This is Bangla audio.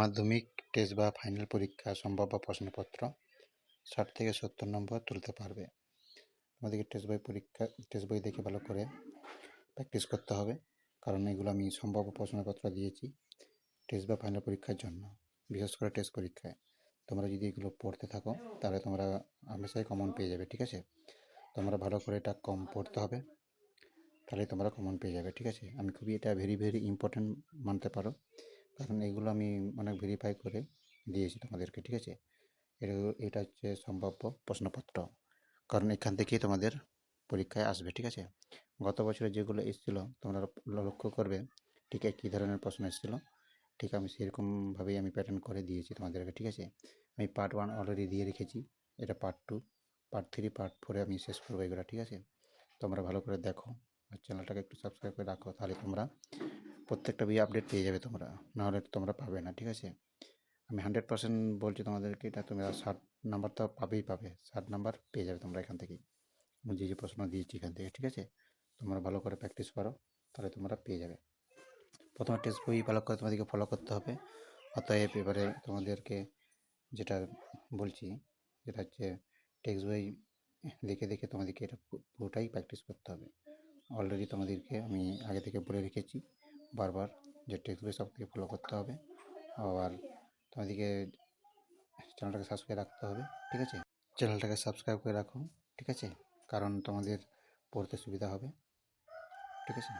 মাধ্যমিক টেস্ট বা ফাইনাল পরীক্ষা সম্ভাব্য প্রশ্নপত্র ষাট থেকে সত্তর নম্বর তুলতে পারবে। তোমাদেরকে টেস্ট বই পরীক্ষা টেস্ট বই দেখে ভালো করে প্র্যাকটিস করতে হবে। কারণ এগুলো আমি সম্ভাব্য প্রশ্নপত্র দিয়েছি টেস্ট বা ফাইনাল পরীক্ষার জন্য, বিশেষ করে টেস্ট পরীক্ষায়। তোমরা যদি এগুলো পড়তে থাকো, তাহলে তোমরা হামেশাই কমন পেয়ে যাবে, ঠিক আছে? তোমরা ভালো করে এটা কম পড়তে হবে, তাহলে তোমরা কমন পেয়ে যাবে, ঠিক আছে? আমি খুবই এটা ভেরি ভেরি ইম্পর্ট্যান্ট মানতে পারো। কারণ এগুলো আমি অনেক ভেরিফাই করে দিয়েছি তোমাদেরকে, ঠিক আছে? এটা এটা হচ্ছে সম্ভাব্য প্রশ্নপত্র। কারণ এখান থেকেই তোমাদের পরীক্ষায় আসবে, ঠিক আছে? গত বছরে যেগুলো এসেছিল, তোমরা লক্ষ্য করবে, ঠিক কী ধরনের প্রশ্ন এসেছিল? ঠিক আমি সেরকমভাবেই আমি প্যাটার্ন করে দিয়েছি তোমাদেরকে, ঠিক আছে? আমি পার্ট ওয়ান অলরেডি দিয়ে রেখেছি, এটা part two part three part ফোরে আমি শেষ করব এগুলো, ঠিক আছে? তোমরা ভালো করে দেখো, আর চ্যানেলটাকে একটু সাবস্ক্রাইব করে রাখো, তাহলে তোমরা প্রত্যেকটা বই আপডেট পেয়ে যাবে তোমরা। নাহলে তোমরা পাবে না, ঠিক আছে? আমি হান্ড্রেড পার্সেন্ট বলছি তোমাদেরকে, এটা তোমরা ষাট নাম্বার তো পাবেই পাবে। ষাট নাম্বার পেয়ে যাবে তোমরা এখান থেকেই। আমি যে যে প্রশ্ন দিয়েছি এখান থেকে, ঠিক আছে? তোমরা ভালো করে প্র্যাকটিস করো, তাহলে তোমরা পেয়ে যাবে। প্রথমে টেস্ট বই ভালো করে তোমাদেরকে ফলো করতে হবে। অতএব এবারে তোমাদেরকে যেটা বলছি, যেটা হচ্ছে টেক্সট বই দেখে দেখে তোমাদেরকে এটা পুরোটাই প্র্যাকটিস করতে হবে। অলরেডি তোমাদেরকে আমি আগে থেকে বলে রেখেছি। বারবার যে টেক্সটগুলো সব থেকে ফলো করতে হবে। আবার তোমাদেরকে চ্যানেলটাকে সাবস্ক্রাইব রাখতে হবে, ঠিক আছে? চ্যানেলটাকে সাবস্ক্রাইব করে রাখো, ঠিক আছে? কারণ তোমাদের পড়তে সুবিধা হবে, ঠিক আছে?